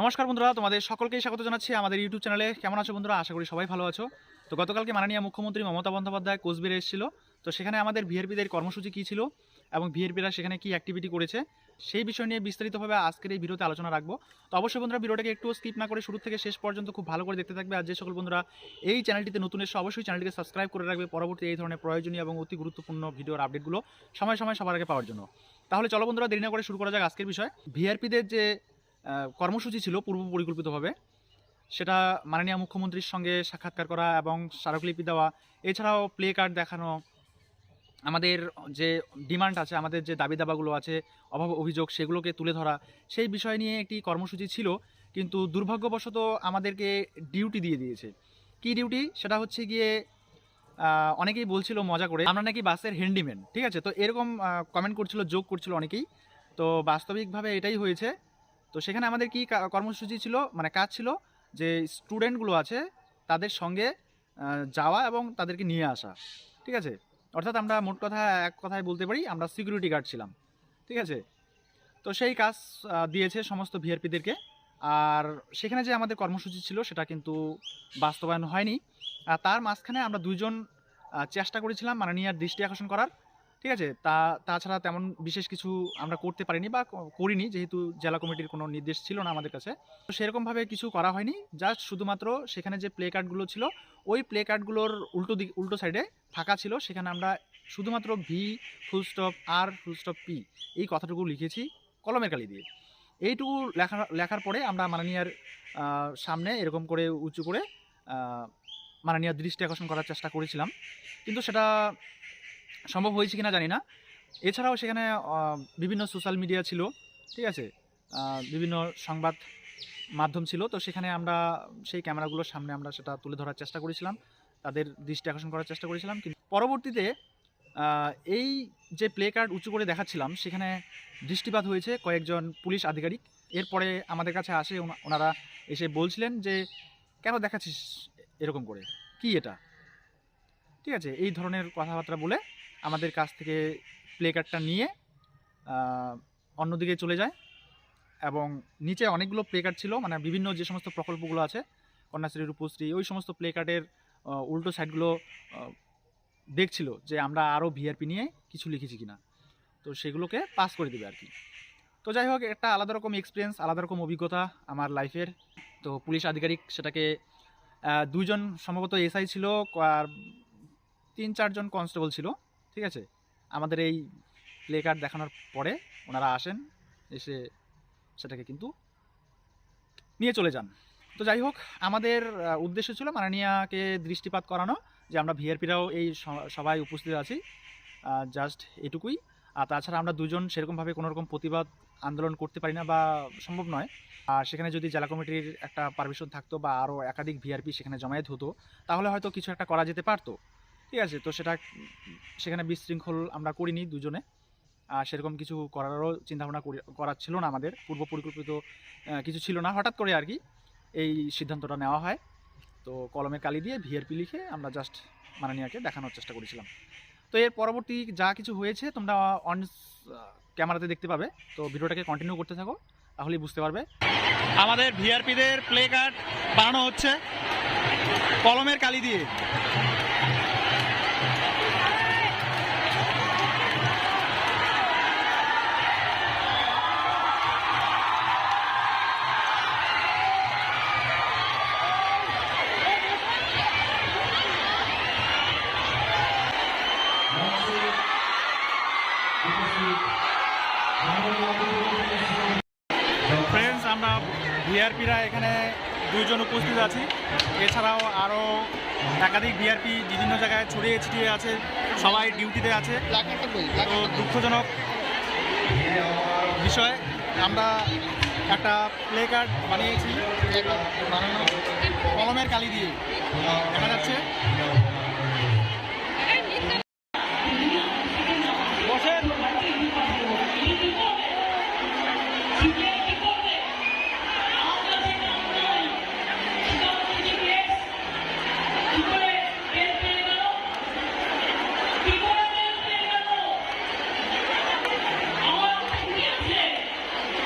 নমস্কার বন্ধুরা, তোমাদের সকলকেই স্বাগত জানাচ্ছি আমাদের ইউটিউব চ্যানেলে কেমন আছো বন্ধুরা? আশা করি সবাই ভালো আছো। তো গতকালকে মাননীয় মুখ্যমন্ত্রী মমতা বন্দ্যোপাধ্যায় কোচবিহারে এসেছিল। তো সেখানে আমাদের ভিআরপিদের কর্মসূচি কী ছিল এবং ভিআরপিরা সেখানে কী অ্যাক্টিভিটি করেছে সেই বিষয় নিয়ে বিস্তারিতভাবে আজকের এই ভিডিওতে আলোচনা রাখব। তো অবশ্যই বন্ধুরা, ভিডিওটাকে একটু স্কিপ না করে শুরু থেকে শেষ পর্যন্ত খুব ভালো করে দেখতে থাকবে। আর যে সকল বন্ধুরা এই চ্যানেলটিতে নতুন এসে অবশ্যই চ্যানেলটিকে সাবস্ক্রাইব করে রাখবে পরবর্তী এই ধরনের প্রয়োজনীয় এবং অতি গুরুত্বপূর্ণ ভিডিওর আপডেটগুলো সময় সময় সবার আগে পাওয়ার জন্য। তাহলে চলো বন্ধুরা, দেরি না করে শুরু করা যাক আজকের বিষয়। ভিআরপিদের যে কর্মসূচি ছিল পূর্ব পরিকল্পিতভাবে। সেটা মাননীয় মুখ্যমন্ত্রীর সঙ্গে সাক্ষাৎকার করা এবং স্মারকলিপি দেওয়া। এছাড়াও প্লে কার্ড দেখানো, আমাদের যে ডিমান্ড আছে, আমাদের যে দাবি দাবাগুলো আছে, অভাব অভিযোগ সেগুলোকে তুলে ধরা, সেই বিষয় নিয়ে একটি কর্মসূচি ছিল, কিন্তু দুর্ভাগ্যবশত আমাদেরকে ডিউটি দিয়ে দিয়েছে। কি ডিউটি? সেটা হচ্ছে গিয়ে অনেকেই বলছিল মজা করে, আমরা নাকি বাসের হ্যান্ডিম্যান, ঠিক আছে? তো এরকম কমেন্ট করছিল যোগ করছিল অনেকেই। তো বাস্তবিকভাবে এটাই হয়েছে তো সেখানে আমাদের কি কর্মসূচি ছিল? মানে কাজ ছিল যে স্টুডেন্টগুলো আছে তাদের সঙ্গে যাওয়া এবং তাদেরকে নিয়ে আসা। ঠিক আছে? অর্থাৎ আমরা মোট কথা এক কথায় বলতে পারি আমরা সিকিউরিটি গার্ড ছিলাম। ঠিক আছে? তো সেই কাজ দিয়েছে সমস্ত ভিআরপিদেরকে। আর সেখানে যে আমাদের কর্মসূচি ছিল সেটা কিন্তু বাস্তবায়ন হয়নি। আর তার মাঝখানে আমরা দুইজন আহ, চেষ্টা করেছিলাম মাননীয়ার দৃষ্টি আকর্ষণ করার। ঠিক আছে? তা, তাছাড়া তেমন বিশেষ কিছু আমরা করতে পারিনি বা করিনি। যেহেতু জেলা কমিটির কোনো নির্দেশ ছিল না আমাদের কাছে। তো সেরকমভাবে কিছু করা হয়নি। জাস্ট শুধুমাত্র সেখানে যে প্লে কার্ডগুলো ছিল, ওই প্লে কার্ডগুলোর উল্টো দিক, উল্টো সাইডে ফাঁকা ছিল। সেখানে আমরা শুধুমাত্র ভি ফুল স্টপ আর ফুল স্টপ পি এই কথাটুকু লিখেছি কলমের কালি দিয়ে। এইটুকু লেখা, লেখার পরে আমরা মাননীয়ার সামনে এরকম করে উঁচু করে মাননীয়ার দৃষ্টি আকর্ষণ করার চেষ্টা করেছিলাম। কিন্তু সেটা সম্ভব হয়েছে কিনা জানি না। এছাড়াও সেখানে বিভিন্ন সোশ্যাল মিডিয়া ছিল, ঠিক আছে? বিভিন্ন সংবাদ মাধ্যম ছিল। তো সেখানে আমরা, সেই ক্যামেরাগুলোর সামনে আমরা সেটা তুলে ধরার চেষ্টা করেছিলাম। তাদের দৃষ্টি আকর্ষণ করার চেষ্টা করেছিলাম। কিন্তু পরবর্তীতে এই যে প্লে কার্ড উঁচু করে দেখাচ্ছিলাম, সেখানে দৃষ্টিপাত হয়েছে কয়েকজন পুলিশ আধিকারিক। এরপরে আমাদের কাছে আসে ওনারা এসে বলছিলেন যে, কেন দেখাচ্ছিস এরকম করে? কি এটা? ঠিক আছে? এই ধরনের কথাবার্তা বলে আমাদের কাছ থেকে প্লে কার্ডটা নিয়ে অন্যদিকে চলে যায়। এবং নিচে অনেকগুলো প্লে কার্ড ছিল মানে বিভিন্ন যে সমস্ত প্রকল্পগুলো আছে, কন্যাশ্রী, রূপশ্রী, ওই সমস্ত প্লে কার্ডের উল্টো সাইডগুলো দেখছিল যে আমরা আরও ভিআরপি নিয়ে কিছু লিখেছি কিনা। তো সেগুলোকে পাস করে দেবে আর কি। তো যাই হোক, একটা আলাদা রকম এক্সপিরিয়েন্স আলাদা রকম অভিজ্ঞতা আমার লাইফের তো পুলিশ আধিকারিক সেটাকে দুইজন সম্ভবত এসআই ছিল, আর তিন চারজন কনস্টেবল ছিল। ঠিক আছে? আমাদের এই প্লে কার্ড দেখানোর পরে ওনারা আসেন, এসে সেটাকে কিন্তু নিয়ে চলে যান। তো যাই হোক, আমাদের উদ্দেশ্য ছিল মাননীয়াকে দৃষ্টিপাত করানো যে আমরা ভিআরপিরাও এই সবাই উপস্থিত আছি জাস্ট এটুকুই। আর তাছাড়া আমরা দুজন সেরকমভাবে কোনোরকম প্রতিবাদ আন্দোলন করতে পারি না বা সম্ভব নয়। আর সেখানে যদি জেলা কমিটির একটা পারমিশন থাকতো বা আরও একাধিক ভিআরপি সেখানে জমায়েত হতো, তাহলে হয়তো কিছু একটা করা যেতে পারতো। ঠিক আছে, তো সেটা, সেখানে বিশৃঙ্খল আমরা করিনি দুজনে। আর সেরকম কিছু করারও চিন্তাভাবনা করি, করার ছিল না আমাদের। পূর্ব পরিকল্পিত কিছু ছিল না। হঠাৎ করে আর কি এই সিদ্ধান্তটা নেওয়া হয়। তো কলমের কালি দিয়ে ভিআরপি লিখে আমরা জাস্ট মাননীয়াকে দেখানোর চেষ্টা করেছিলাম। তো এর পরবর্তী যা কিছু হয়েছে, তোমরা অন ক্যামেরাতে দেখতে পাবে। তো ভিডিওটাকে কন্টিনিউ করতে থাকো, তাহলেই বুঝতে পারবে। আমাদের ভিআরপিদের প্লে কার্ড বানানো হচ্ছে কলমের কালি দিয়ে। ভিআরপিরা এখানে দুইজন উপস্থিত আছি। এছাড়াও আরও একাধিক ভিআরপি বিভিন্ন জায়গায় ছড়িয়ে ছিটিয়ে আছে, সবাই ডিউটিতে আছে। তো দুঃখজনক বিষয়, আমরা একটা প্লে কার্ড বানিয়েছি বানানো কলমের কালি দিয়ে। দেখা যাচ্ছে।